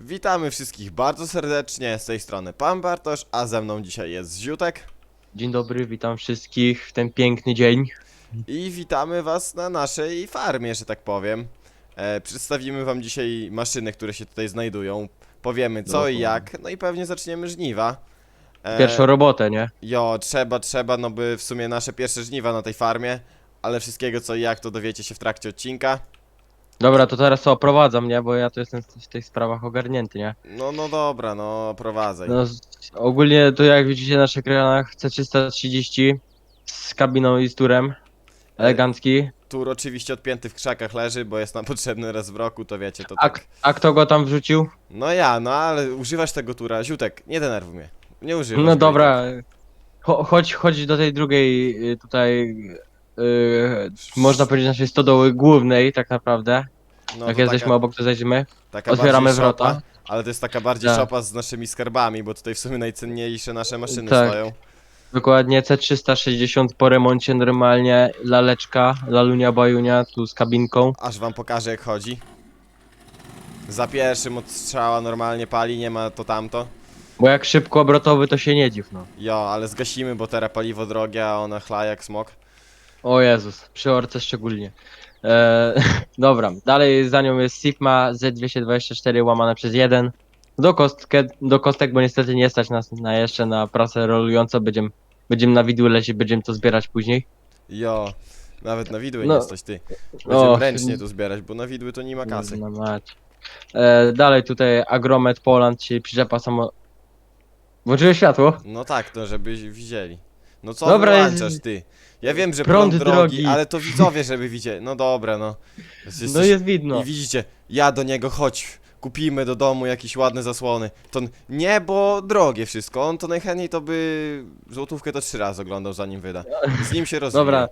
Witamy wszystkich bardzo serdecznie, z tej strony Pan Bartosz, a ze mną dzisiaj jest Ziutek Dzień dobry, witam wszystkich w ten piękny dzień. i witamy Was na naszej farmie, że tak powiem. E, przedstawimy Wam dzisiaj maszyny, które się tutaj znajdują, powiemy co i jak, no i pewnie zaczniemy żniwa. E, Pierwszą robotę, nie? Jo, trzeba, trzeba, no by w sumie nasze pierwsze żniwa na tej farmie, ale wszystkiego co i jak to dowiecie się w trakcie odcinka. Dobra, to teraz co, oprowadzam, nie? Bo ja tu jestem w tych sprawach ogarnięty, nie? No, no dobra, no prowadzaj. No, z- ogólnie tu jak widzicie na ekranach C330 z kabiną i z turem. Elegancki. Tur oczywiście odpięty w krzakach leży, bo jest nam potrzebny raz w roku, to wiecie, to A, tak. a kto go tam wrzucił? No ja, no ale używasz tego tura, Ziutek, nie denerwuj mnie. Nie używasz No i dobra. Cho, chodź, chodź do tej drugiej y, tutaj, y, można powiedzieć naszej stodoły głównej tak naprawdę. No jak to jesteśmy taka, obok, to taka Otwieramy bardziej wrota. Szopa, ale to jest taka bardziej Tak. szopa z naszymi skarbami, bo tutaj w sumie najcenniejsze nasze maszyny Tak. stoją. Dokładnie C360 po remoncie normalnie, laleczka, lalunia bajunia tu z kabinką. Aż wam pokażę jak chodzi. Za pierwszym od strzała normalnie pali, nie ma to tamto. Bo jak szybko obrotowy to się nie dziw no. Jo, ale zgasimy, bo teraz paliwo drogie, a ona chla jak smok. O Jezus, przy orce szczególnie. Eee, dobra, dalej za nią jest Sigma Z224 łamane przez 1. Do, kostkę, do kostek, bo niestety nie stać nas na jeszcze na pracę rolującą, będziemy, będziemy na widły lecieć, będziemy to zbierać później. Jo, nawet na widły No. nie stać ty. Będziemy O, ręcznie tu zbierać, bo na widły to nie ma kasy. No mać. Eee, dalej tutaj Agromet Poland, czyli przyczepa samo... Włączyłeś światło? No tak, to żeby widzieli. No co Dobra, wyłączasz jest- ty? Ja wiem, że Prąd prąd, drogi, drogi. ale to widzowie, żeby widzieli. No dobra, no. Jesteś- No jest widno. I widzicie, ja do niego chodź, kupimy do domu jakieś ładne zasłony. To n- nie, bo drogie wszystko. On to najchętniej to by złotówkę to trzy razy oglądał zanim wyda. Z nim się rozwija. Dobra,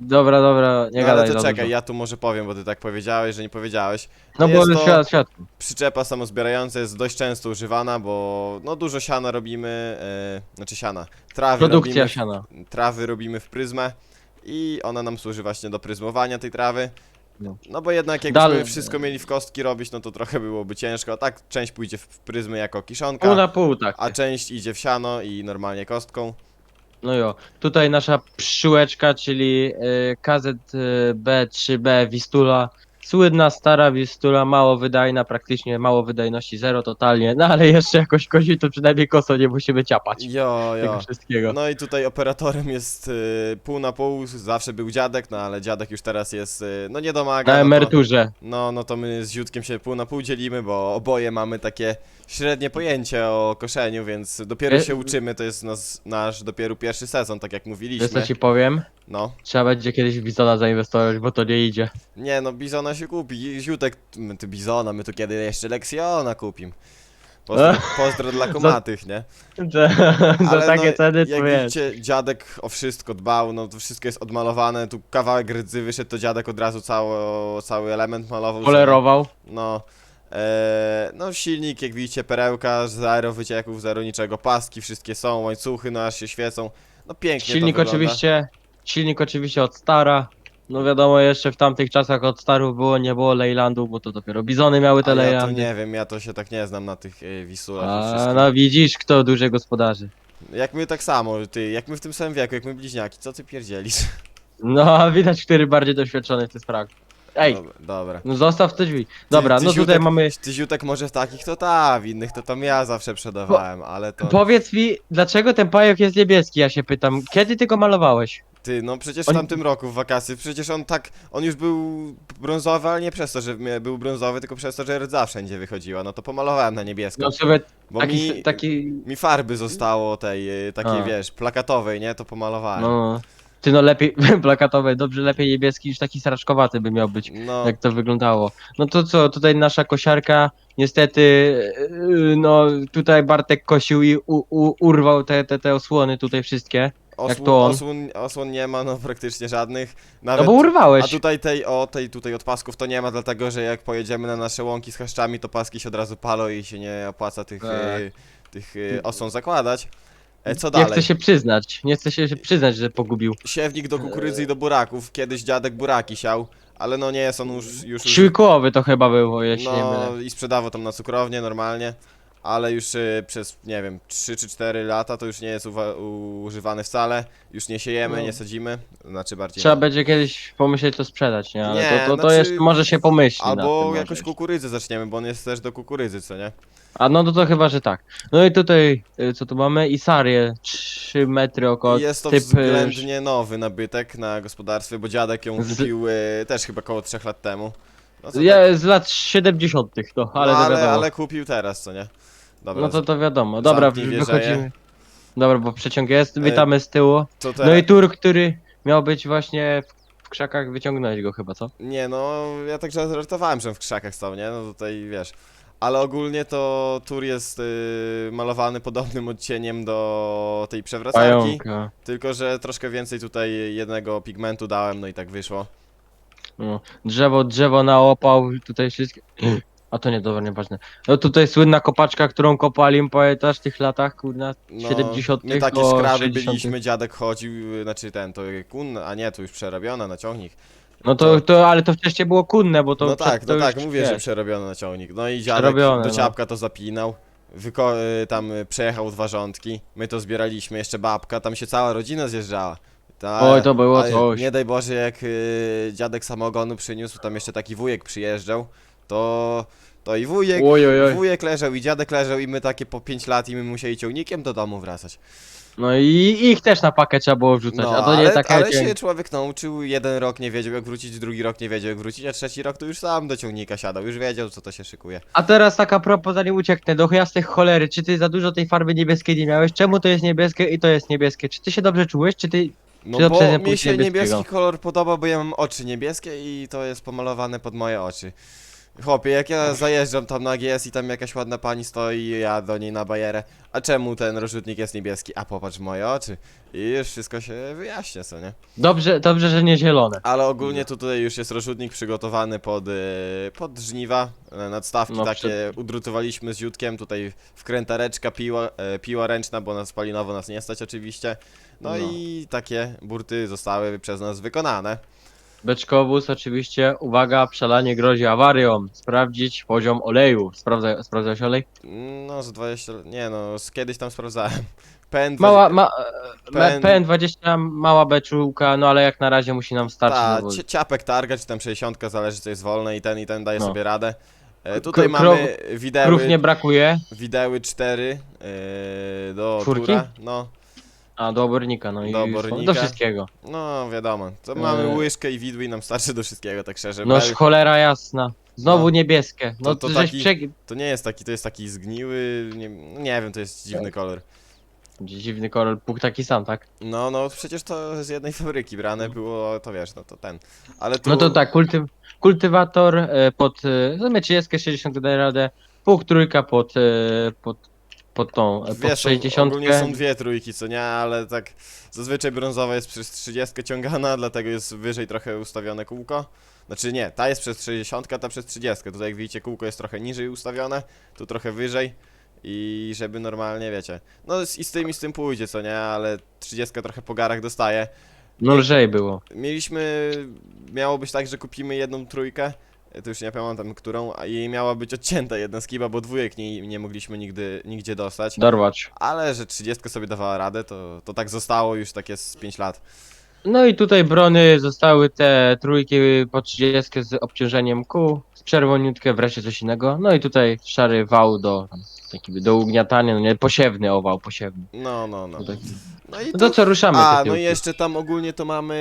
dobra, dobra, nie no, gadaj ale to za czekaj, ja tu może powiem, bo ty tak powiedziałeś, że nie powiedziałeś. No bo jest to- świat, świat. Przyczepa samozbierająca jest dość często używana, bo no dużo siana robimy, e, znaczy siana, trawy Produkcja robimy, siana. trawy robimy w pryzmę i ona nam służy właśnie do pryzmowania tej trawy. No. No bo jednak jakbyśmy Dalej- wszystko mieli w kostki robić, no to trochę byłoby ciężko. A tak część pójdzie w w pryzmy jako kiszonka, Pół na pół, tak. a część idzie w siano i normalnie kostką. No jo. Tutaj nasza pszczółeczka, czyli y, KZB3B Wistula. Słynna, stara Wistula, mało wydajna, praktycznie mało wydajności, zero totalnie. No ale jeszcze jakoś kozi, to przynajmniej koso nie musimy ciapać Jo, tego jo. wszystkiego. No i tutaj operatorem jest y, pół na pół, zawsze był dziadek, no ale dziadek już teraz jest, y, no nie domaga. Na no to- emeryturze. No, no to my z Ziutkiem się pół na pół dzielimy, bo oboje mamy takie średnie pojęcie o koszeniu, więc dopiero E- się uczymy, to jest nas, nasz dopiero pierwszy sezon, tak jak Wiesz mówiliśmy. co ci powiem? No. Trzeba będzie kiedyś w Bizona zainwestować, bo to nie idzie. Nie no, Bizona się kupi. Ziutek, my tu Bizona, my tu kiedy jeszcze Lexiona kupim. Pozdro, pozdro dla kumatych, nie? Za, za Ale takie no, ceny to Jak wiesz. widzicie, dziadek o wszystko dbał, no to wszystko jest odmalowane, tu kawałek rdzy wyszedł, to dziadek od razu cały, cały element malował. Polerował. No, e, no silnik, jak widzicie, perełka, zero wycieków, zero niczego, paski wszystkie są, łańcuchy, no aż się świecą. No pięknie Silnik to wygląda. oczywiście, silnik oczywiście od stara. No wiadomo, jeszcze w tamtych czasach od starów było, nie było Leylandu, bo to dopiero bizony miały te A ja to nie wiem, ja to się tak nie znam na tych e, wisulach i A wszystkim. no widzisz, kto duży gospodarzy. Jak my tak samo, ty, jak my w tym samym wieku, jak my bliźniaki, co ty pierdzielisz? No, widać, który bardziej doświadczony w tej sprawie. Ej, Dobra, dobra. no zostaw te drzwi. Dobra, ty no tutaj ziutek, mamy... Ty ziutek może w takich to ta, w innych to tam ja zawsze sprzedawałem, ale to... Powiedz mi, dlaczego ten pająk jest niebieski, ja się pytam. Kiedy ty go malowałeś? Ty, no przecież w Oni- tamtym roku w wakacje, przecież on tak, on już był brązowy, ale nie przez to, że był brązowy, tylko przez to, że rdza wszędzie wychodziła, no to pomalowałem na niebiesko, No sobie bo taki, mi, taki... mi farby zostało tej, y, takiej A. wiesz, plakatowej, nie, to pomalowałem. No... Ty no lepiej, plakatowy, dobrze lepiej niebieski niż taki sraczkowaty by miał być. No, jak to wyglądało. No to co, tutaj nasza kosiarka, niestety, yy, no tutaj Bartek kosił i u, u, urwał te, te, te osłony tutaj wszystkie. Osłon, to on? osłon, osłon nie ma, no praktycznie żadnych, No nawet... bo urwałeś. A tutaj tej, o tej tutaj od pasków to nie ma, dlatego że jak pojedziemy na nasze łąki z chaszczami, to paski się od razu palą i się nie opłaca tych, Tak. y, tych y, osłon zakładać. E, co Nie dalej? chce się przyznać, nie chce się przyznać, że pogubił. Siewnik do kukurydzy i do buraków. Kiedyś dziadek buraki siał, ale no nie jest on już... już Siłkowy to chyba był, o ja się nie No i sprzedawał tam na cukrownię normalnie, ale już y, przez, nie wiem, 3 czy 4 lata to już nie jest uwa- używany wcale. Już nie siejemy, No. nie sadzimy, znaczy bardziej... Trzeba będzie kiedyś pomyśleć to sprzedać, nie? Ale Nie, to, to, to znaczy- jeszcze może się pomyśli nad Albo może jakoś jeszcze. kukurydzę zaczniemy, bo on jest też do kukurydzy, co nie? A no to, to chyba, że tak. No i tutaj, y, co tu mamy? Isarię, 3 metry około. I jest to typ, y, względnie nowy nabytek na gospodarstwie, bo dziadek ją Z- kupił y, też chyba około 3 lat temu. No, co Ja, z lat 70. to, ale no, ale, ale kupił teraz, co nie? Dobra, no to to wiadomo. Dobra, zamknij wieżeję. wychodzimy. Dobra, bo przeciąg jest, E, witamy z tyłu. co No i tur, który miał być właśnie w, w krzakach, wyciągnąłeś go chyba, co? Nie no, ja tak żartowałem, że w krzakach stał, nie? No tutaj wiesz. Ale ogólnie to tur jest y, malowany podobnym odcieniem do tej przewracalki. Pająka. Tylko, że troszkę więcej tutaj jednego pigmentu dałem, no i tak wyszło. No. Drzewo, drzewo na opał, tutaj wszystkie... A to nie, dobra, nieważne. No tutaj słynna kopaczka, którą kopali, pamiętasz w tych latach, kurna, No, 70 My takie o szkraby 60. byliśmy, dziadek chodził, znaczy ten, to kun, a nie, to już przerobione na ciągnik. No to, to, ale to wcześniej było kunne, bo to... no tak, to no już, tak, mówię, że wiesz, przerobione na ciągnik. No i dziadek Przerobione, do no. ciapka to zapinał. Wyko y, tam y, przejechał dwa rządki, my to zbieraliśmy, jeszcze babka, tam się cała rodzina zjeżdżała. Ta, Oj, to było coś. Nie daj Boże, jak y, dziadek samogonu przyniósł, tam jeszcze taki wujek przyjeżdżał, to, to i wujek, Oj, oj, oj. wujek leżał i dziadek leżał i my takie po 5 lat i my musieli ciągnikiem do domu wracać. No i ich też na pakę trzeba było wrzucać, No, a to nie ale, taka... ale się człowiek nauczył, jeden rok nie wiedział jak wrócić, drugi rok nie wiedział jak wrócić, a trzeci rok to już sam do ciągnika siadał, już wiedział co to się szykuje. A teraz taka propos, zanim ucieknę, do cholery, czy ty za dużo tej farby niebieskiej nie miałeś? Czemu to jest niebieskie i to jest niebieskie? Czy ty się dobrze czułeś, czy ty... No Czy to bo mi się niebieskiego? niebieski kolor podoba, bo ja mam oczy niebieskie i to jest pomalowane pod moje oczy. Chłopie, jak ja zajeżdżam tam na GS i tam jakaś ładna pani stoi i ja do niej na bajerę, a czemu ten rozrzutnik jest niebieski? A popatrz moje oczy. I już wszystko się wyjaśnia, co nie? Dobrze, dobrze, że nie zielone. Ale ogólnie tutaj już jest rozrzutnik przygotowany pod, y, pod żniwa, e, nadstawki No, takie udrutowaliśmy z jutkiem, tutaj wkrętareczka, piła, e, piła ręczna, bo na spalinowo nas nie stać oczywiście. No, No. i takie burty zostały przez nas wykonane. Beczkowóz oczywiście, uwaga, przelanie grozi awarią. Sprawdzić poziom oleju. Sprawdza, sprawdzałeś olej? No, z 20, lat- nie no, z kiedyś tam sprawdzałem. PN Mała, ma, Pen- PN... PN20, mała beczułka, no ale jak na razie musi nam starczyć. Ta, no bo- cia- ciapek targa, czy tam 60, zależy co jest wolne i ten i ten daje No. sobie radę. E, tutaj krów- mamy Krów wideły, nie brakuje, wideły 4 e, do Czwórki? tura, no. A do obornika, no i Do obornika. do wszystkiego. No, wiadomo. To mamy Eee. łyżkę i widły i nam starczy do wszystkiego, tak szczerze. No Bel- cholera jasna. Znowu No. niebieskie. No To- to żeś taki- przeg- To nie jest taki, to jest taki zgniły, nie, nie wiem, to jest dziwny kolor. Dziwny kolor, puk taki sam, tak? No, no, przecież to z jednej fabryki brane było, to wiesz, no to ten. Ale tu... No to tak, kulty, kultywator e, pod, e, sumie 30, 60 daje radę, puk trójka pod, e, pod, pod tą, pod Wiesz, są- 60. ogólnie są dwie trójki, co nie, ale tak zazwyczaj brązowa jest przez 30 ciągana, dlatego jest wyżej trochę ustawione kółko. Znaczy nie, ta jest przez 60, ta przez 30. Tutaj jak widzicie kółko jest trochę niżej ustawione, tu trochę wyżej. I żeby normalnie, wiecie, no z- i z tym i z tym pójdzie, co nie, ale 30 trochę po garach dostaje. No lżej było. Mieliśmy, miało być tak, że kupimy jedną trójkę, to już nie pamiętam którą, a jej miała być odcięta jedna skiba, bo dwójek nie, nie mogliśmy nigdy, nigdzie dostać. Dorwacz. Ale że 30 sobie dawała radę, to, to tak zostało już takie z 5 lat. No i tutaj brony zostały te trójki po 30 z obciążeniem kół, z czerwoniutkę, wreszcie coś innego. No i tutaj szary wał do, taki do ugniatania, no nie, posiewny ował, posiewny. No, no, no. No, tak. No i no to co, ruszamy A, no i jeszcze tam ogólnie to mamy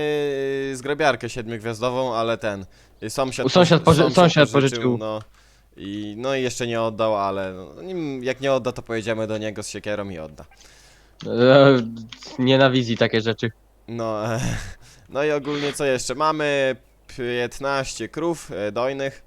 y, zgrabiarkę siedmiogwiazdową, ale ten, sąsiad, Sąsiad poży- sąsiad pożyczył. No. I, no i jeszcze nie oddał, ale no, nim- jak nie odda, to pojedziemy do niego z siekierą i odda. E, nienawizji takie rzeczy. No, no i ogólnie co jeszcze? Mamy 15 krów e, dojnych.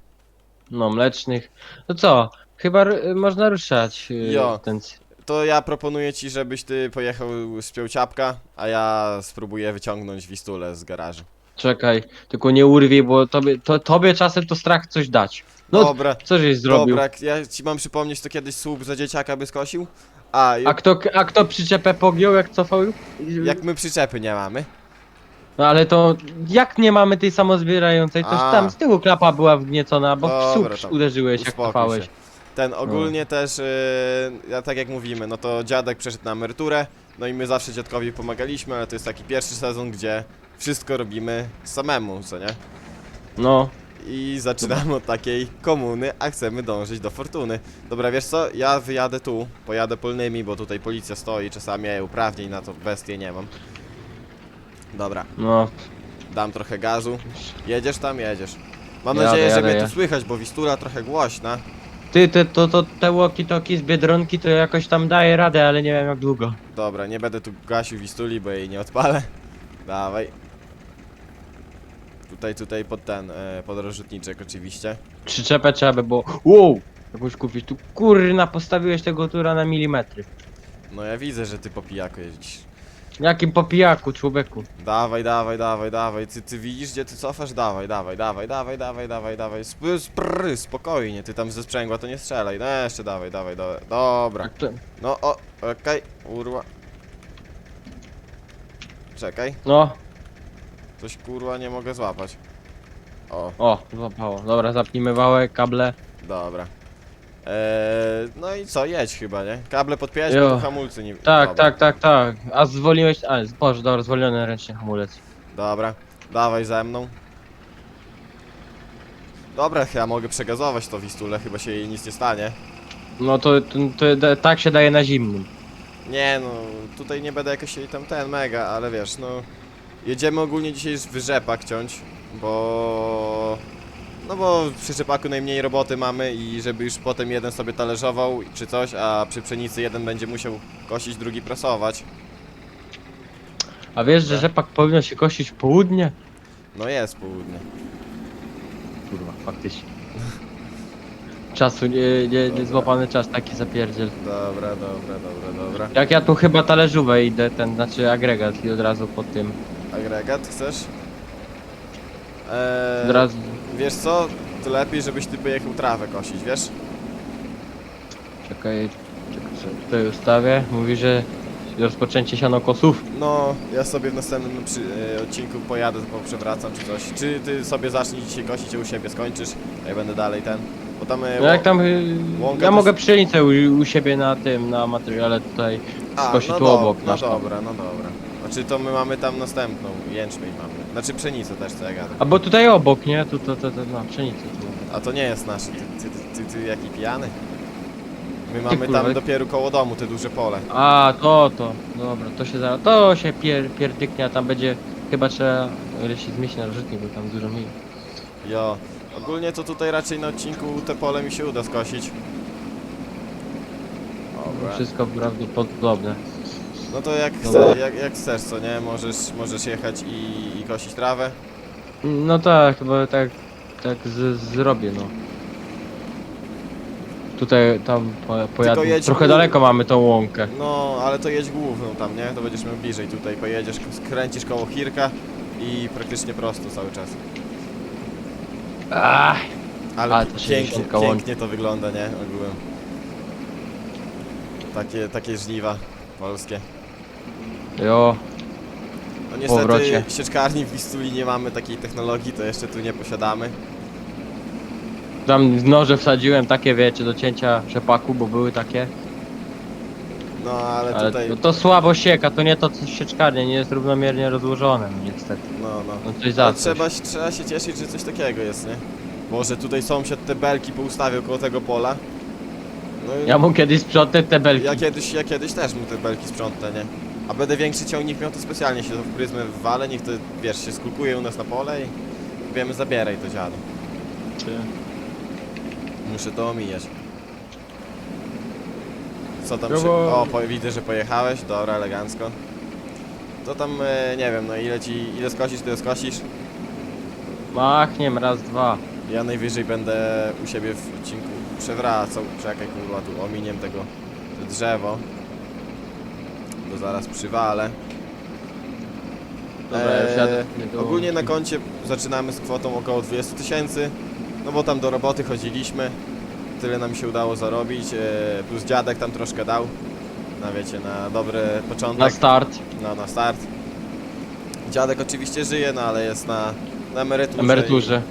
No, mlecznych. No co, chyba r- można ruszać e, Jo. ten... To ja proponuję ci, żebyś ty pojechał spiął ciapka, a ja spróbuję wyciągnąć wistulę z garażu. Czekaj, tylko nie urwij, bo tobie, to, tobie czasem to strach coś dać. No, Dobra, co żeś zrobił? dobra, ja ci mam przypomnieć, to kiedyś słup za dzieciaka by skosił? A, A kto, a kto przyczepę pogiął, jak cofał? jak my przyczepy nie mamy? No ale to jak nie mamy tej samozbierającej, to A. tam z tyłu klapa była wgniecona, bo w Dobra, tam. uderzyłeś jak Uspokój się. Ten ogólnie też, yy, ja tak jak mówimy, no to dziadek przeszedł na emeryturę, no i my zawsze dziadkowi pomagaliśmy, ale to jest taki pierwszy sezon, gdzie wszystko robimy samemu, co nie? No, I zaczynamy od takiej komuny, a chcemy dążyć do fortuny. Dobra, wiesz co? Ja wyjadę tu, pojadę polnymi, bo tutaj policja stoi, czasami ja uprawnień na to bestie nie mam. Dobra, no, dam trochę gazu. Jedziesz tam? Jedziesz. Mam Jadę, nadzieję, że jadę, mnie tu słychać, bo Wistula trochę głośna. Ty, te, to, to, te walkie-talkie z Biedronki to jakoś tam daje radę, ale nie wiem jak długo. Dobra, nie będę tu gasił Wistuli, bo jej nie odpalę. Dawaj. Tutaj, tutaj pod ten, e, pod rozrzutniczek oczywiście. Przyczepę trzeba by było... Wow! Jakąś kupić. Tu kurna postawiłeś tego tura na milimetry. No ja widzę, że ty po pijaku jeździsz. Jakim popijaku, człowieku. Dawaj, dawaj, dawaj, dawaj. Ty, ty widzisz, gdzie ty cofasz? Dawaj, dawaj, dawaj, dawaj, dawaj, dawaj, dawaj. Sp sprr, spokojnie, ty tam ze sprzęgła to nie strzelaj. No jeszcze dawaj, dawaj, dawaj. Dobra. Jak to- No o, okej, urła. Czekaj, No, coś kurwa nie mogę złapać. O, o, złapało. Dobra, zapnijmy wałek, kable. dobra. Eee, no i co, jedź chyba, nie? Kable podpiąłeś, Jo. bo tu hamulcy nie... Tak, dobra. tak, tak, tak. A zwoliłeś... A, boże, dobra, zwolniony ręcznie hamulec. Dobra, dawaj ze mną. Dobra, ja mogę przegazować to Wistulę, chyba się jej nic nie stanie. No to, to, to da- tak się daje na zimnym. Nie no, tutaj nie będę jakoś jej tam ten mega, ale wiesz, no... Jedziemy ogólnie dzisiaj w rzepak ciąć, bo... No bo przy rzepaku najmniej roboty mamy i żeby już potem jeden sobie talerzował czy coś, a przy pszenicy jeden będzie musiał kosić, drugi prasować. A wiesz, że rzepak powinno się kosić w południe? No jest południe. Kurwa, faktycznie. Czasu, nie, nie, nie Dobra. złapany czas, taki zapierdziel. Dobra, dobra, dobra, dobra. Jak ja tu chyba talerzówę idę, ten, znaczy agregat i od razu po tym. Agregat chcesz? Eee, Od razu. Wiesz co? To lepiej, żebyś ty pojechał trawę kosić, wiesz? Czekaj, czekaj, sobie tutaj ustawię. Mówi, że rozpoczęcie sianokosów. No, ja sobie w następnym przy, e, odcinku pojadę, poprzewracam czy coś. Czy ty sobie zacznij dzisiaj kosić, a u siebie skończysz, a ja będę dalej ten. Bo tam... e, No jak tam. y, łąka Ja to mogę pszenicę u, u siebie na tym, na materiale tutaj. A, skosi no tu do- obok No nasz tam. dobra, no dobra. Znaczy to my mamy tam następną, jęczmień mamy. Znaczy pszenicę też, co ja gadam. A bo tutaj obok, nie? Tu to, to, to, no, pszenicę tu. A to nie jest nasz, ty, ty, ty, ty, ty jaki pijany? My mamy tam dopiero koło domu te duże pole. A, to, to. Dobra, to się zaraz. To się pier, pierdyknie, a tam będzie. Chyba trzeba. O ile się zmieści na rzutnik, bo tam dużo mi. Jo. Ogólnie to tutaj raczej na odcinku te pole mi się uda skosić. Dobra. Wszystko prawdopodobne. No to jak, Dobra. chce, jak, jak chcesz, co nie? Możesz, możesz jechać i, i kosić trawę. No tak, chyba tak, tak z, zrobię, no. Tutaj, tam po, pojadę. jedź Trochę daleko mamy tą łąkę. No, ale to jedź główną tam, nie? To będziesz miał bliżej tutaj. Pojedziesz, skręcisz koło Hirka i praktycznie prosto cały czas. Ach, Ale Ale to pięknie, 60 łąk. pięknie to wygląda, nie? Ogółem. Takie, takie żniwa polskie. Jo, No niestety powrocie. sieczkarni w Wistuli nie mamy takiej technologii, to jeszcze tu nie posiadamy. tam noże wsadziłem takie, wiecie, do cięcia rzepaku, bo były takie. No ale, Ale tutaj, to, to słabo sieka, to nie to co sieczkarnie, nie jest równomiernie rozłożone, no niestety. no no. No coś za Ale coś. trzeba, trzeba się cieszyć, że coś takiego jest, nie? Może tutaj sąsiad te belki poustawiał koło tego pola. No i Ja mu kiedyś sprzątnę te belki. ja kiedyś, ja kiedyś też mu te belki sprzątnę, nie? A będę większy ciągnik miał, to specjalnie się to w pryzmę wale, niech to, wiesz, się skulkuje u nas na pole i wiemy, zabieraj to dziadu. Muszę to omijać. Co tam No się... bo- O, po, widzę, że pojechałeś, dobra, elegancko. To tam, e, nie wiem, no ile ci, ile skosisz, tyle skosisz. Machniem, raz, dwa. Ja najwyżej będę u siebie w odcinku przewracał. Czekaj, kurwa, tu ominiem tego te drzewo. Bo zaraz przywalę. Dobra, ja Eee, do... Ogólnie na koncie zaczynamy z kwotą około 20 tysięcy, no bo tam do roboty chodziliśmy, tyle nam się udało zarobić, e, plus dziadek tam troszkę dał, na wiecie, na dobry Na początek, start, na, na start. Dziadek oczywiście żyje, no ale jest na, na emeryturze, emeryturze.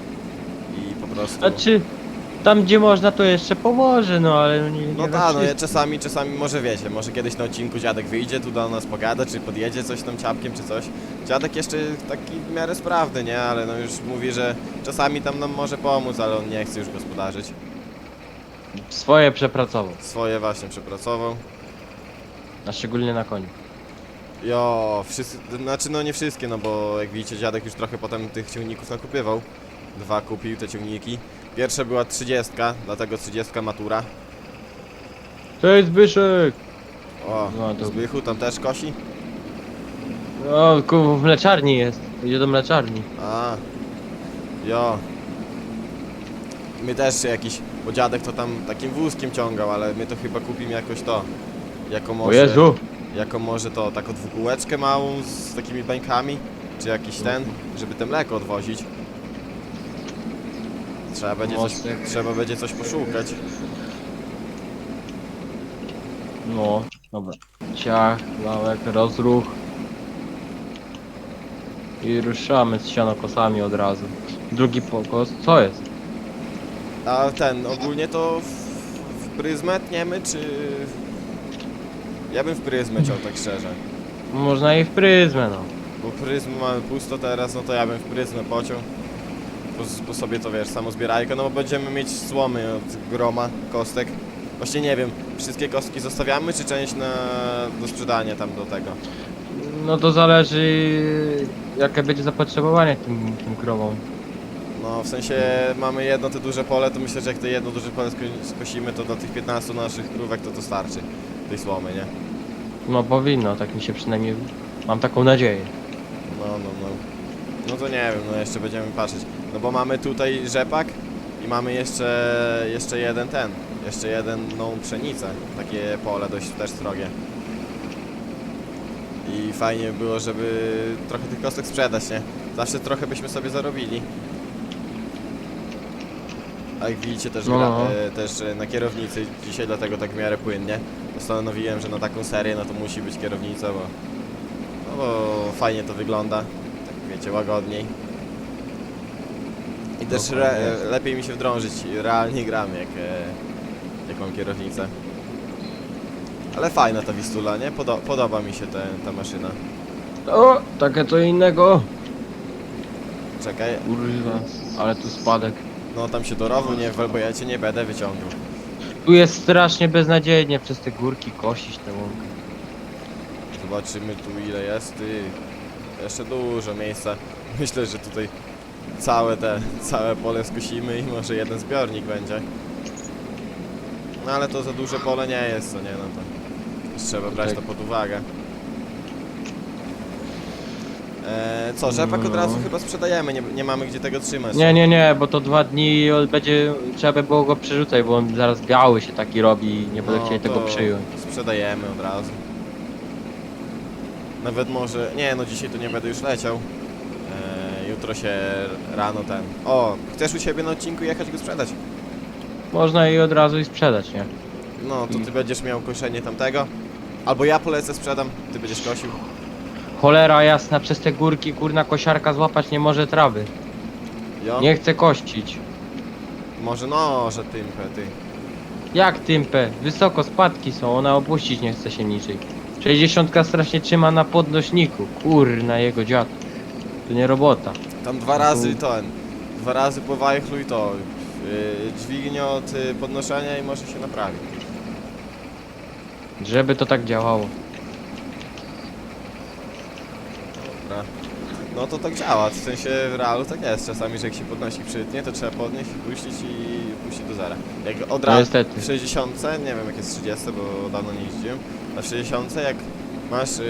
I, i po prostu... Znaczy, tam gdzie można to jeszcze pomoże, no ale nie, nie No we tak, no ja czasami, czasami może wiecie, może kiedyś na odcinku dziadek wyjdzie tu do nas pogada, czy podjedzie coś tam ciapkiem, czy coś. Dziadek jeszcze taki w miarę sprawny, nie? Ale no już mówi, że czasami tam nam może pomóc, ale on nie chce już gospodarzyć. Swoje przepracował, Swoje właśnie przepracował. a szczególnie na koniu. Jo, wszyscy, znaczy no nie wszystkie, no bo jak widzicie dziadek już trochę potem tych ciągników nakupywał. Dwa kupił te ciągniki. Pierwsza była 30, dlatego 30 matura. Cześć Zbyszek! O, No to- Zbychu tam też kosi? O, ku, w mleczarni jest. Idzie do mleczarni. A, jo. My też jakiś, bo dziadek to tam takim wózkiem ciągał, ale my to chyba kupimy jakoś to. Jako może, O Jezu! jako może to taką dwukółeczkę małą z takimi bańkami, czy jakiś ten, żeby te mleko odwozić. Trzeba będzie coś, Mostek. trzeba będzie coś poszukać. No, dobra. Ciach, lałek, rozruch. I ruszamy z sianokosami od razu. Drugi pokos. Co jest? A ten, ogólnie to w, w pryzmę tniemy, czy... Ja bym w pryzmę ciął, tak szczerze. Można i w pryzmę, no. Bo pryzmy mamy pusto teraz, no to ja bym w pryzmę pociął. Po, po sobie to wiesz, samo zbierajkę, no bo będziemy mieć słomy od groma, kostek. Właśnie nie wiem, wszystkie kostki zostawiamy, czy część na, do sprzedania tam do tego? No to zależy jakie będzie zapotrzebowanie tym, tym krową. No w sensie mamy jedno te duże pole, to myślę, że jak te jedno duże pole sko- skosimy, to do tych 15 naszych krówek to to starczy. Tej słomy, nie? No powinno, tak mi się przynajmniej... Mam taką nadzieję. No, no, no. No to nie wiem, no jeszcze będziemy patrzeć. No bo mamy tutaj rzepak i mamy jeszcze, jeszcze jeden ten, jeszcze jedną pszenicę. Takie pole dość też strogie. I fajnie by było, żeby trochę tych kostek sprzedać, nie? Zawsze trochę byśmy sobie zarobili. A jak widzicie też, No. gra, e, też e, na kierownicy dzisiaj dlatego tak w miarę płynnie. Postanowiłem, że na taką serię no to musi być kierownica, bo, no bo fajnie to wygląda. Tak wiecie, łagodniej. Też re, lepiej mi się wdrążyć, realnie gram jak, e, jak mam kierownicę. Ale fajna ta Wistula, nie? Podo podoba mi się te, ta maszyna. O, takie to innego. Czekaj, Kurwa, ale tu spadek. no tam się do rowu nie wal, bo ja cię nie będę wyciągał. Tu jest strasznie beznadziejnie przez te górki kosić tę łąkę. Zobaczymy tu ile jest. Ty. Jeszcze dużo miejsca. Myślę, że tutaj całe te, całe pole skosimy i może jeden zbiornik będzie. No ale to za duże pole nie jest, co nie, no to trzeba brać Tak. to pod uwagę. Eee, co, rzepak od razu No. chyba sprzedajemy, nie, nie mamy gdzie tego trzymać. Nie, nie, nie, bo to dwa dni będzie, trzeba by było go przerzucać, bo on zaraz biały się taki robi i nie będę No, chcieli tego to przyjąć. Sprzedajemy od razu. Nawet może. Nie, no dzisiaj to nie będę już leciał. Jutro się rano ten. O, chcesz u siebie na odcinku jechać go sprzedać? Można i od razu i sprzedać, nie? No, to ty Mm. będziesz miał koszenie tamtego. Albo ja polecę, sprzedam, ty będziesz kosił. Cholera jasna, przez te górki kurna kosiarka złapać nie może trawy. Jo? Nie chce kościć. Może no, że tympę, ty. Jak tympę? Wysoko spadki są, ona opuścić nie chce się niżej. 60 strasznie trzyma na podnośniku. Kurna jego dziad. To nie robota. Tam dwa razy ten. Dwa razy po wajchlu i to. Yy, dźwignię od y, podnoszenia i może się naprawi. Żeby to tak działało. Dobra. No to tak działa, w sensie w realu tak jest. Czasami, że jak się podnosi przytnie, to trzeba podnieść, puścić i puścić do zera. Jak od No razu niestety. w 60, nie wiem jak jest 30, bo dawno nie jeździłem, a w 60 jak masz, yy,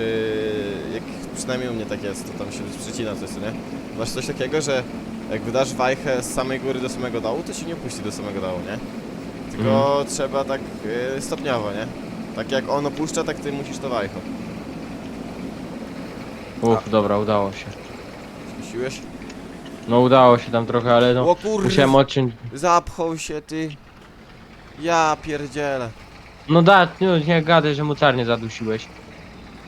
jak przynajmniej u mnie tak jest, to tam się przecina coś, co nie? Masz coś takiego, że jak wydasz wajchę z samej góry do samego dołu, to się nie puści do samego dołu, nie? Tylko trzeba tak yy, stopniowo, nie? Tak jak on opuszcza, tak ty musisz to wajcho. Uff, dobra, udało się. Zadusiłeś? No udało się tam trochę, ale no O kur... musiałem odciąć. Zapchał się ty. Ja pierdzielę. No da, no, nie gadaj, że mocarnie zadusiłeś.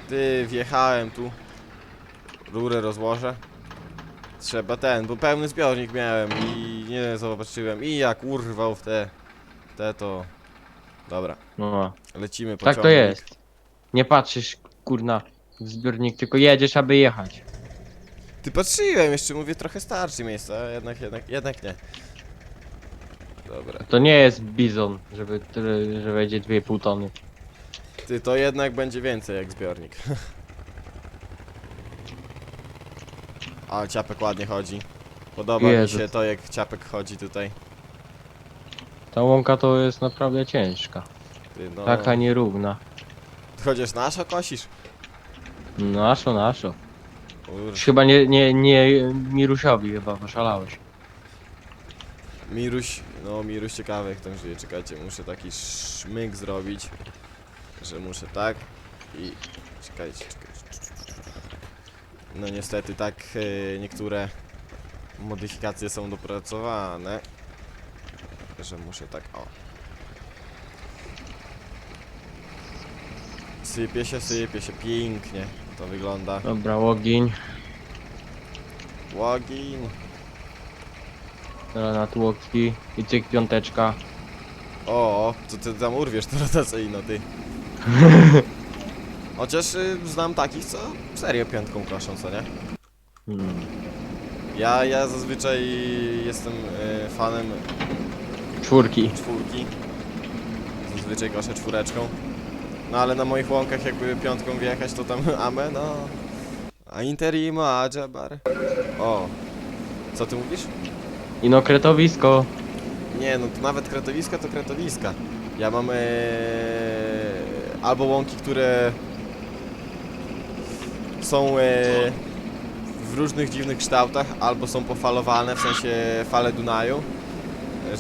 Ty, wjechałem tu. Rurę rozłożę. Trzeba ten, bo pełny zbiornik miałem i nie zobaczyłem. I jak urwał w te... te to... Dobra, No, lecimy po tak to ciągnik. jest. Nie patrzysz, kurna, w zbiornik, tylko jedziesz, aby jechać. Ty patrzyłem, jeszcze mówię trochę starczy miejsca, a jednak, jednak, jednak nie. Dobra. To nie jest bizon, żeby tyle, że wejdzie 2,5 tony. Ty, to jednak będzie więcej jak zbiornik. Ale ciapek ładnie chodzi. Podoba Jezu. mi się to, jak ciapek chodzi tutaj. Ta łąka to jest naprawdę ciężka. Ty, no, Taka nierówna. Chociaż nasza kosisz? Naszo, naszo. Chyba nie, nie, nie Mirusiowi chyba poszalałeś. Miruś, no Miruś ciekawy jak tam żyje, czekajcie, muszę taki szmyk zrobić, że muszę tak i czekajcie, czekajcie. No niestety tak e, niektóre modyfikacje są dopracowane, że muszę tak, o. Sypie się, sypie się, pięknie to wygląda. Dobra, ogień. Łogin. Teraz na tłoki i cyk piąteczka. O, to ty tam urwiesz to rotacyjno, ty. Chociaż y, znam takich, co serio piątką koszą, co nie? Hmm. Ja, ja zazwyczaj jestem y, fanem Czwórki. czwórki. Zazwyczaj koszę czwóreczką. No ale na moich łąkach jakby piątką wjechać, to tam ame, no. A interimo, a jabar. O. Co ty mówisz? I no kretowisko. Nie, no to nawet kretowiska to kretowiska. Ja mam e, albo łąki, które są e, w różnych dziwnych kształtach, albo są pofalowane, w sensie fale Dunaju.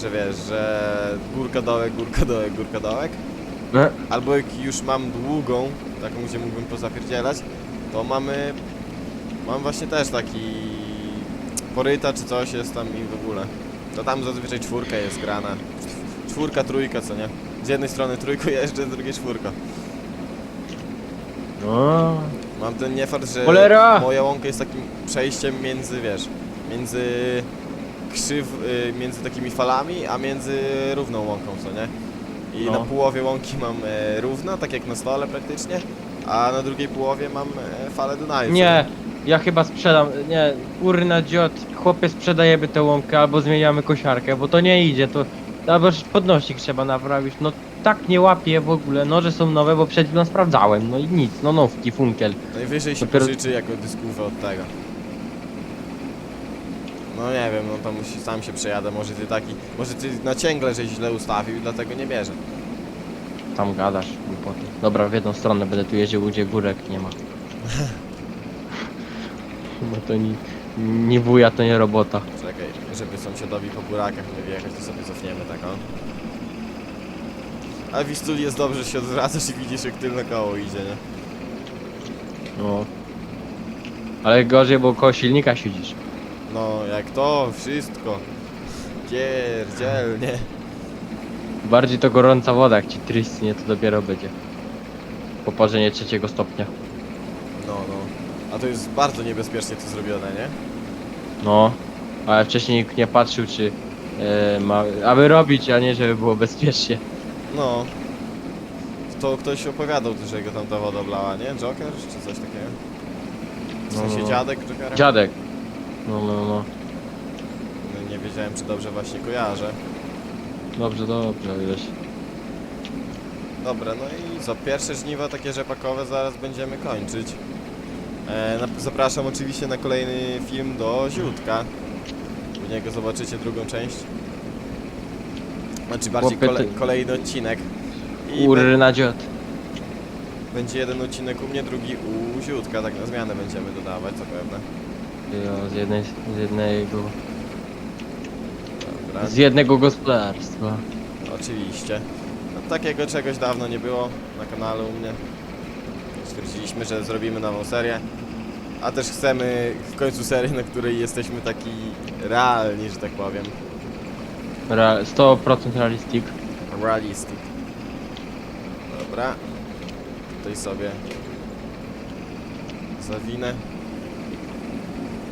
Że wiesz, że górka dołek, górka dołek, górka dołek. No, Albo jak już mam długą, taką gdzie mógłbym pozapierdzielać, to mamy, mam właśnie też taki poryta czy coś jest tam i w ogóle. To tam zazwyczaj czwórka jest grana. Czwórka, trójka, co nie? Z jednej strony trójko jeżdżę, z drugiej czwórka. no. Mam ten niefart, że Cholera! moja łąka jest takim przejściem między, wiesz, między krzyw, y, między takimi falami, a między równą łąką, co nie? I No. na połowie łąki mam e, równo, tak jak na stole praktycznie, a na drugiej połowie mam e, falę Dunaju. Nie, ja chyba sprzedam. Nie, kurna dziot. Chłopie sprzedajemy tę łąkę albo zmieniamy kosiarkę, bo to nie idzie. To albo podnośnik trzeba naprawić. No tak nie łapie w ogóle. Noże są nowe, bo przed chwilą sprawdzałem. No i nic, no nowki, funkiel. Najwyżej się Dopiero- pożyczy jako dyskówę od tego. No nie wiem, no to musi, sam się przejadę, może ty taki, może ty na cięgle żeś źle ustawił i dlatego nie bierze. Tam gadasz, głupoty. Dobra, w jedną stronę będę tu jeździł, gdzie górek nie ma. Bo to nie, nie wuja, to nie robota. Żeby sąsiadowi po burakach nie wjechać, to sobie cofniemy tak o. A w Wistuli jest dobrze, że się odwracasz i widzisz jak tylne koło idzie, nie? No. Ale gorzej, bo koło silnika siedzisz. No, jak to, wszystko. Pierdzielnie. Bardziej to gorąca woda, jak ci trysnie, to dopiero będzie. Poparzenie trzeciego stopnia. No, no. A to jest bardzo niebezpiecznie to zrobione, nie? No. Ale wcześniej nikt nie patrzył, czy e, ma... Aby robić, a nie żeby było bezpiecznie. No. To ktoś opowiadał, że go tam ta woda oblała, nie? Joker czy coś takiego? W No, sensie no. dziadek Jokera? Dziadek. No, no, no. No, nie wiedziałem, czy dobrze właśnie kojarzę. Dobrze, dobrze, wiesz. Dobra, no i co? Pierwsze żniwa takie rzepakowe zaraz będziemy kończyć. E, na, zapraszam oczywiście na kolejny film do Ziutka. Niego zobaczycie drugą część. Znaczy bardziej Chłopie, kole, ty- kolejny odcinek. I dziad. będzie jeden odcinek u mnie, drugi u Ziutka, tak na zmianę będziemy dodawać zapewne. Jo, z jednej, z jednego, Dobra. z jednego gospodarstwa. Oczywiście. No, takiego czegoś dawno nie było na kanale u mnie. Stwierdziliśmy, że zrobimy nową serię. A też chcemy w końcu serii, na której jesteśmy taki realni, że tak powiem. Real, 100% realistic. Realistic. Dobra. Tutaj sobie zawinę.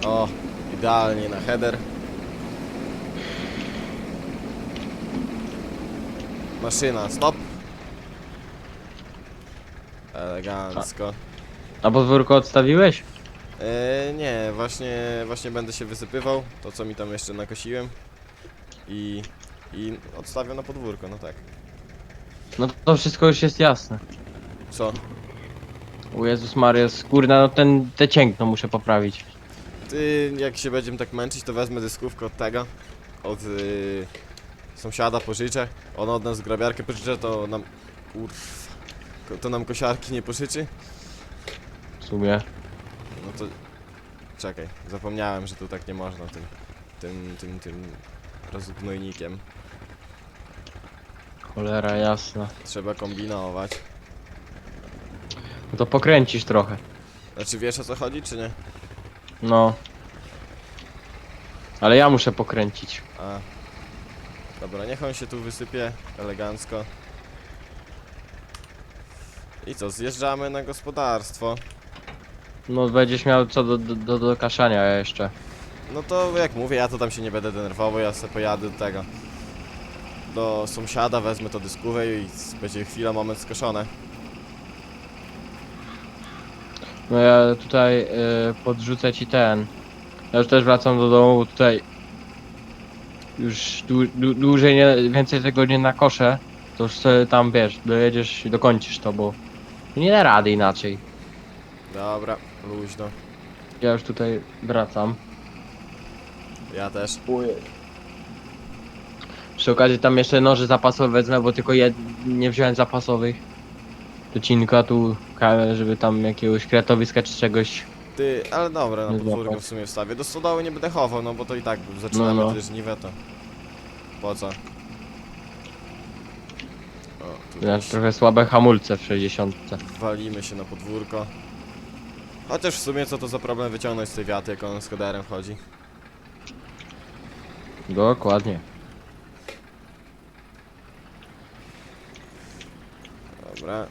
O, idealnie na header. Maszyna, stop. Elegancko. A podwórko odstawiłeś? E, nie, właśnie, właśnie będę się wysypywał, to co mi tam jeszcze nakosiłem. I, i odstawiam na podwórko, no tak. No to wszystko już jest jasne. Co? O Jezus Maria, kurna, no ten, te cięgno muszę poprawić. Ty, jak się będziemy tak męczyć, to wezmę dyskówkę od tego, od y, sąsiada pożyczę. On od nas grabiarkę pożyczę, to nam, kurw, ko- to nam kosiarki nie pożyczy. W sumie. To, czekaj, zapomniałem, że tu tak nie można tym, tym, tym, tym rozgnojnikiem. Cholera jasna. Trzeba kombinować. No to pokręcisz trochę. Znaczy wiesz o co chodzi, czy nie? No. Ale ja muszę pokręcić. A. Dobra, niech on się tu wysypie elegancko. I co, zjeżdżamy na gospodarstwo. No będziesz miał co do, do, do, do kaszania jeszcze. No to jak mówię, ja to tam się nie będę denerwował, ja sobie pojadę do tego. Do sąsiada wezmę to dyskówę i będzie chwila, moment skoszone. No ja tutaj y, podrzucę ci ten. Ja już też wracam do domu, tutaj już dłu, dłu, dłużej nie, więcej tego nie nakoszę. To już sobie tam wiesz, dojedziesz i dokończysz to, bo nie da rady inaczej. Dobra, luźno. Ja już tutaj wracam. Ja też. Przy okazji tam jeszcze noże zapasowe wezmę, bo tylko jed... nie wziąłem zapasowych. Docinka tu, ka- żeby tam jakiegoś kretowiska czy czegoś. Ty, ale dobra, na Nie podwórko w sumie wstawię. Do stodoły nie będę chował, no bo to i tak zaczynamy No, no. no, żniwę, to po co? O, tu Ja trochę słabe hamulce w 60. walimy się na podwórko. Chociaż w sumie co to za problem wyciągnąć z tej wiaty, jak on z headerem chodzi. Dokładnie. Dobra.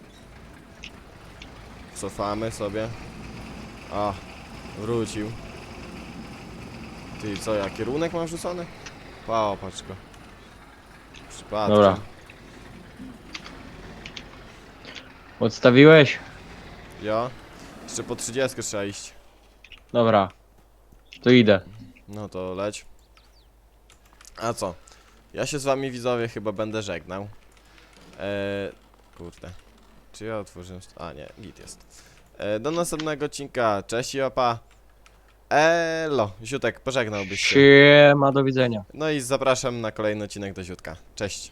Cofamy sobie. O, wrócił. Ty co, ja kierunek mam wrzucony? Wow, patrz go. Przypadkiem. Dobra. Odstawiłeś? Ja? Jeszcze po 30 trzeba iść. Dobra. To idę. No to leć. A co? Ja się z wami widzowie chyba będę żegnał. Eee, kurde. Czy ja otworzyłem... st- A nie, git jest. Eee, do następnego odcinka. Cześć i opa. Elo. Ziutek, pożegnałbyś się. Siema, do widzenia. No i zapraszam na kolejny odcinek do Ziutka. Cześć.